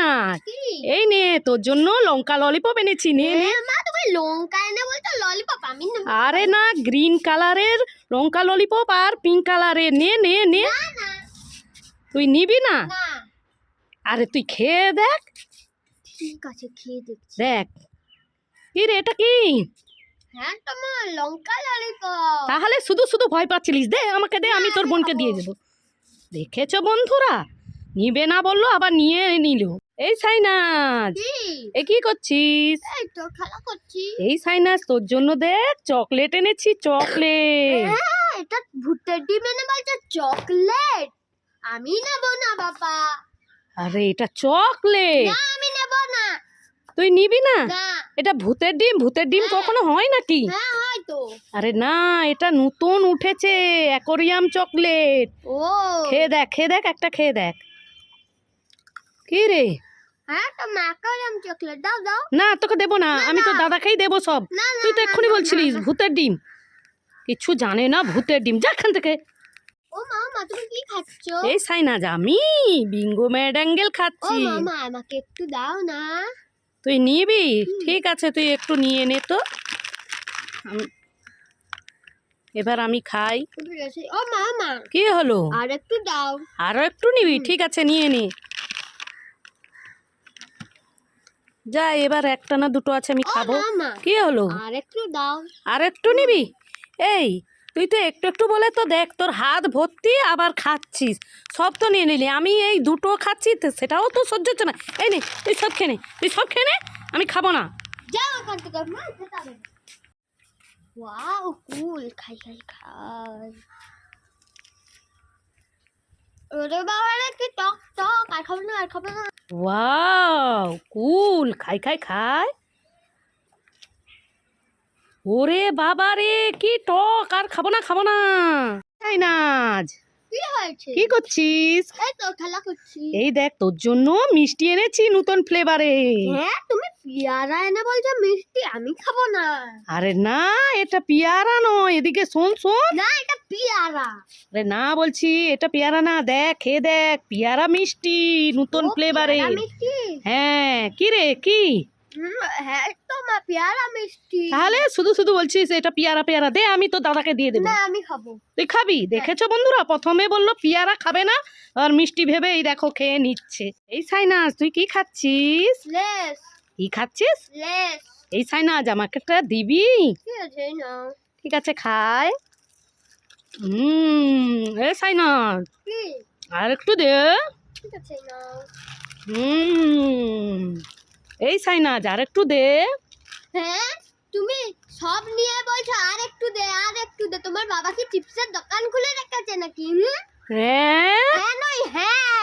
না। এই নে তোর জন্য লঙ্কা ললিপপ এনেছি নে লঙ্কা এনে ললিপপ আমি আরে না গ্রিন কালারের লঙ্কা ললিপপ আর পিঙ্ক কালারের নে নে নে। তুই নিবি না? না। আরে তুই খেয়ে দেখ। ঠিক আছে খেয়ে দেখছি। দেখ। কি রে এটা কি? হ্যাঁ তোমার লঙ্কা ললিপপ তাহলে শুধু শুধু ভয় পাচ্ছিলিস। দে আমাকে দে আমি তোর বোনকে দিয়ে দেবো। দেখেছ বন্ধুরা? নিবে না বলল আবার নিয়ে নিল। এই সাইনাজ এ কি করছিস? এই সাইনাজ তোর জন্য দেখ চকলেট এনেছি চকলেট। হ্যাঁ, এটা ভূতের ডিম এনে বলছে চকলেট। আমি নেব না বাবা। আরে এটা চকলেট। না আমি নেব না। তুই নিবি না? না। এটা ভূতের ডিম ভূতের ডিম হ্যাঁ। কখনো হয় নাকি? হ্যাঁ আরে না এটা নতুন উঠেছে অ্যাকোরিয়াম চকলেট। ও। খেয়ে দেখ খেয়ে দেখ একটা খেয়ে দেখ। কি রে? হ্যাঁ না তোকে দেবো না আমি তো দাদাকেই দেবো সব। তুই তো এক্ষুনি বলছিলিস। ভূতের ডিম। কিছু জানে না ভূতের ডিম। যা এখান থেকে। ও মা মা তুমি কি খাচ্ছ? এই সাইনাজ আমি বিঙ্গো ম্যাডাঙ্গেল ও খাচ্ছি আমাকে একটু দাও না। তুই নিবি? ঠিক আছে তুই একটু নিয়ে নে তো। এবার আমি খাই। ও মামা কি হলো? আর একটু দাও। আরও একটু নিবি? ঠিক আছে নিয়ে নে। যা এবার একটা না দুটো আছে আমি খাব। কি হলো? আর একটু দাও। আর একটু নিবি? এই তুই তো একটু একটু বলে তো দেখ তোর হাত ভর্তি আবার খাচ্ছিস। সব তো নিয়ে নিলি। আমি এই দুটো খাচ্ছি তো সেটাও তো সহ্য হচ্ছে না। এই নে তুই সব খেয়ে নে তুই সব খেয়ে নে আমি খাব না। ওয়াও কুল খাই খাই খাই। ওরে বাবারে কি টক টক আর খাব না আর খাব না ওয়াও, কুল, খাই খাই খাই। ওরে বাবা রে কি টক, আর খাব না খাব না। তাই নাজ কি হয়েছে? কি করছিস? এই তো খেলা করছি। এই দেখ তোর জন্য মিষ্টি এনেছি নতুন ফ্লেভারে হ্যাঁ তুমি পিয়ারা এনে বলছো মিষ্টি আমি খাব না। আরে না এটা পেয়ারা নয় এদিকে শোন শোন। না এটা পিয়ারা। আরে না বলছি এটা পেয়ারা না দেখ খেয়ে দেখ পেয়ারা মিষ্টি নতুন ফ্লেভারে হ্যাঁ কি রে কি? হ্যাঁ তাহলে শুধু শুধু বলছিস এটা পেয়ারা পেয়ারা দে আমি তো দাদাকে দিয়ে দেবো। আমি খাব। তুই খাবি? দেখেছ বন্ধুরা? প্রথমে বলল পেয়ারা খাবে না আর মিষ্টি ভেবে এই দেখো খেয়ে নিচ্ছে। এই সাইনাজ তুই কি খাচ্ছিস? কি খাচ্ছিস? এই সাইনাজ আমাকে একটা দিবি? ঠিক আছে খায় হুম এই সাইনাজ আর একটু দে। ঠিক আছে হুম এই সাইনাজ আর একটু দে। হ্যাঁ? তুমি সব নিয়ে বলছো আর একটু দে আর একটু দে। তোমার বাবা কি চিপসের দোকান খুলে রেখেছে নাকি হ্যাঁ? হ্যাঁ নয় হ্যাঁ।